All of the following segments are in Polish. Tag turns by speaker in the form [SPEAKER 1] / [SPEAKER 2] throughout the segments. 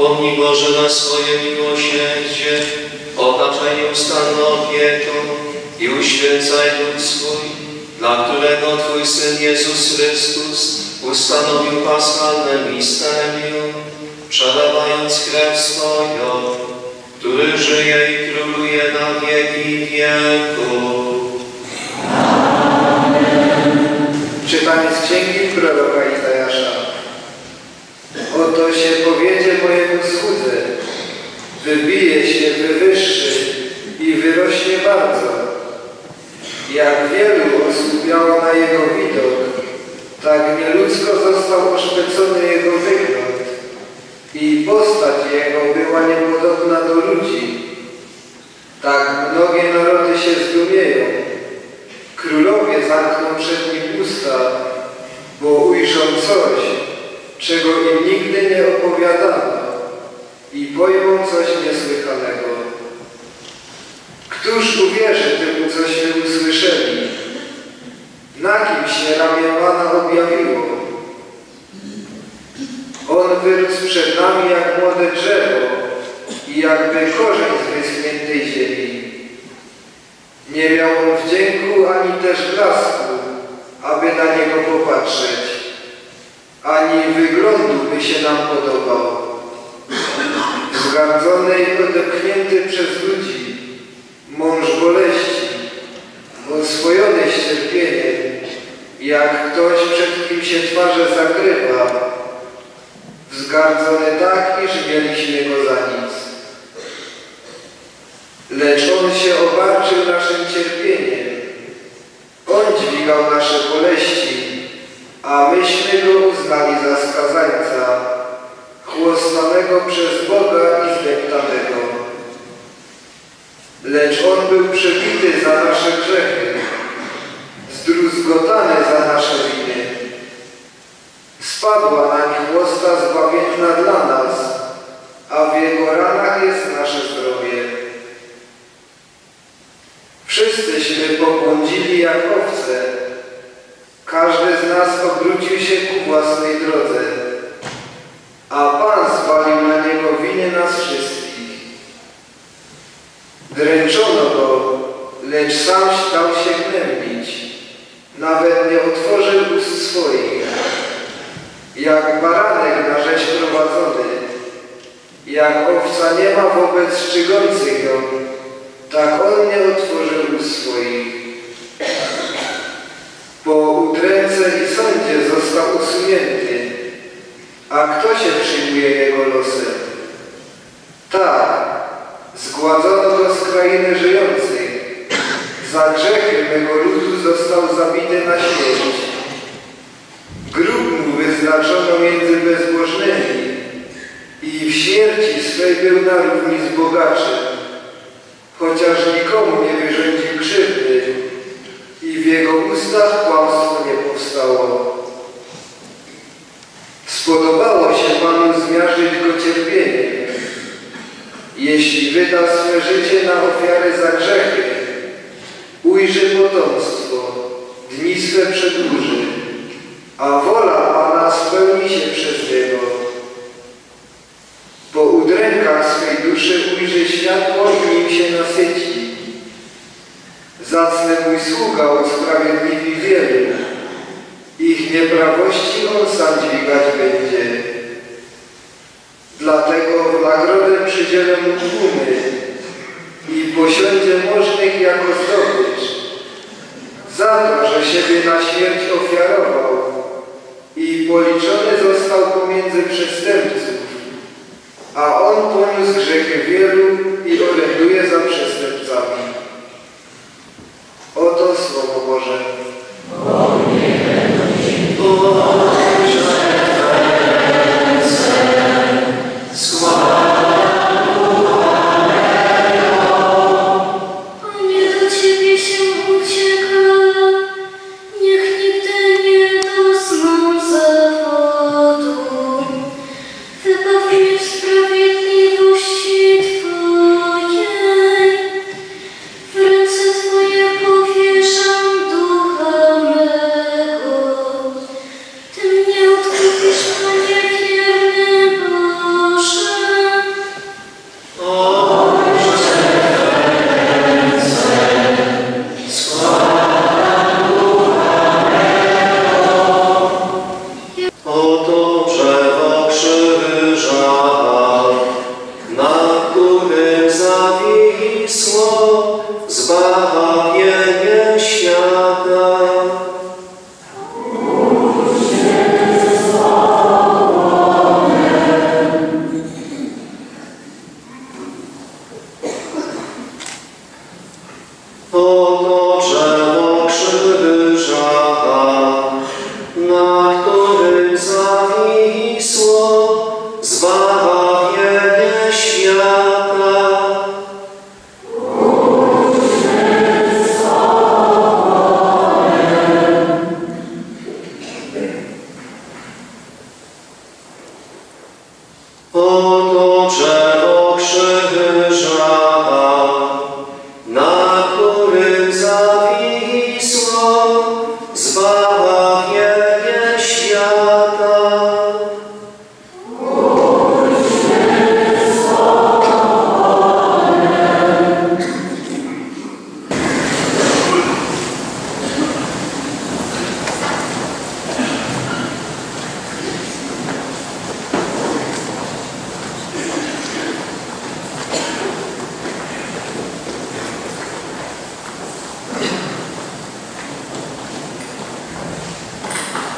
[SPEAKER 1] Pomnij Boże na swoje miłosierdzie, otaczaj nieustanną opieką i uświęcaj Duch swój, dla którego Twój Syn Jezus Chrystus ustanowił paschalne misterium, przelewając krew swoją, który żyje i króluje na wieki wieków.
[SPEAKER 2] Czytanie z księgi proroka Izajasza. Oto się powiedzie słudze, wybije się, wywyższy i wyrośnie bardzo. Jak wielu osłupiało na jego widok, tak nieludzko został oszpecony jego wygląd i postać jego była niepodobna do ludzi. Tak mnogie narody się zdumieją. Królowie zamkną przed nim usta, bo ujrzą coś, czego im nigdy nie opowiadano i pojmą coś niesłychanego. Któż uwierzy temu, cośmy usłyszeli? Na kim się ramię Pana objawiło? On wyrósł przed nami jak młode drzewo i jakby korzeń z wyschniętej ziemi. Nie miał on wdzięku ani też blasku, aby na niego popatrzeć, ani wyglądu by się nam podobał. Zgardzony i przez ludzi, mąż boleści, oswojony z cierpieniem, jak ktoś, przed kim się twarze zakrywa, wzgardzony tak, iż mieliśmy go za nic. Lecz On się obarczył naszym cierpieniem. On dźwigał nasze boleści, a myśmy Go uznali za skazańca, chłostanego przez Boga i zdeptanego. Lecz On był przebity za nasze grzechy, zdruzgotany za nasze winy. Spadła nań chłosta zbawienna dla nas, a w Jego ranach jest nasze zdrowie. Wszyscyśmy pobłądzili jak owce. Każdy z nas obrócił się ku własnej drodze, a Pan zwalił na Niego winy nas wszystkich. Dręczono Go, lecz sam dał się gnębić. Nawet nie otworzył ust swoich. Jak baranek na rzeź prowadzony, jak owca nie ma wobec szczygących ją, tak on nie otworzył ust swoich. Po udręce i sądzie został usunięty, a kto się przyjmuje jego losem? Tak, zgładzono go z krainy żyjących. Za grzechy mego ludu został zabity na śmierć. Grób mu wyznaczono między bezbożnymi i w śmierci swej był na równi z bogaczem chociaż nikomu nie wyrządził krzywdy i w jego ustach kłamstwo nie powstało. Spodobało się Panu zmiażdżyć go cierpieniem. Jeśli wyda swe życie na ofiarę za grzechy, ujrzy potomstwo, dni swe przedłuży, a wola Pana spełni się przez niego. Po udrękach swej duszy ujrzy światło i nim się nasyci. Zacny mój sługa usprawiedliwi wielu. Ich nieprawości on sam dźwigać będzie. Dlatego w nagrodę mu tłumy i posiądzie możnych jako zdobycz. Za to, że siebie na śmierć ofiarował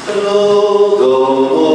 [SPEAKER 3] Logo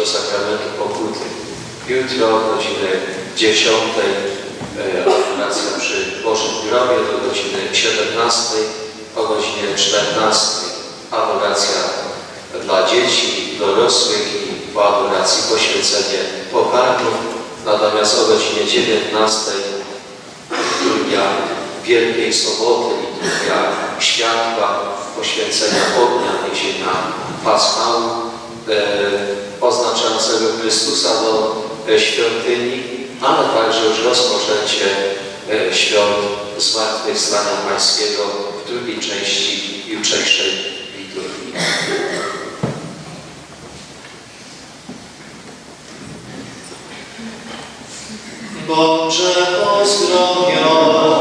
[SPEAKER 3] do
[SPEAKER 1] sakramentu pokuty. Jutro o godziny 10. e, adoracja przy Bożym Grobie do godziny 17. O godzinie 14. adoracja dla dzieci i dorosłych i po adoracji poświęcenie pokarmów. Natomiast o godzinie 19 liturgia Wielkiej Soboty, liturgia światła, poświęcenia ognia, niesienia pasmału oznaczającego Chrystusa do e, świątyni, ale także już rozpoczęcie e, świąt Zmartwychwstania Pańskiego w drugiej części jutrzejszej liturgii. Boże pozdrowiony,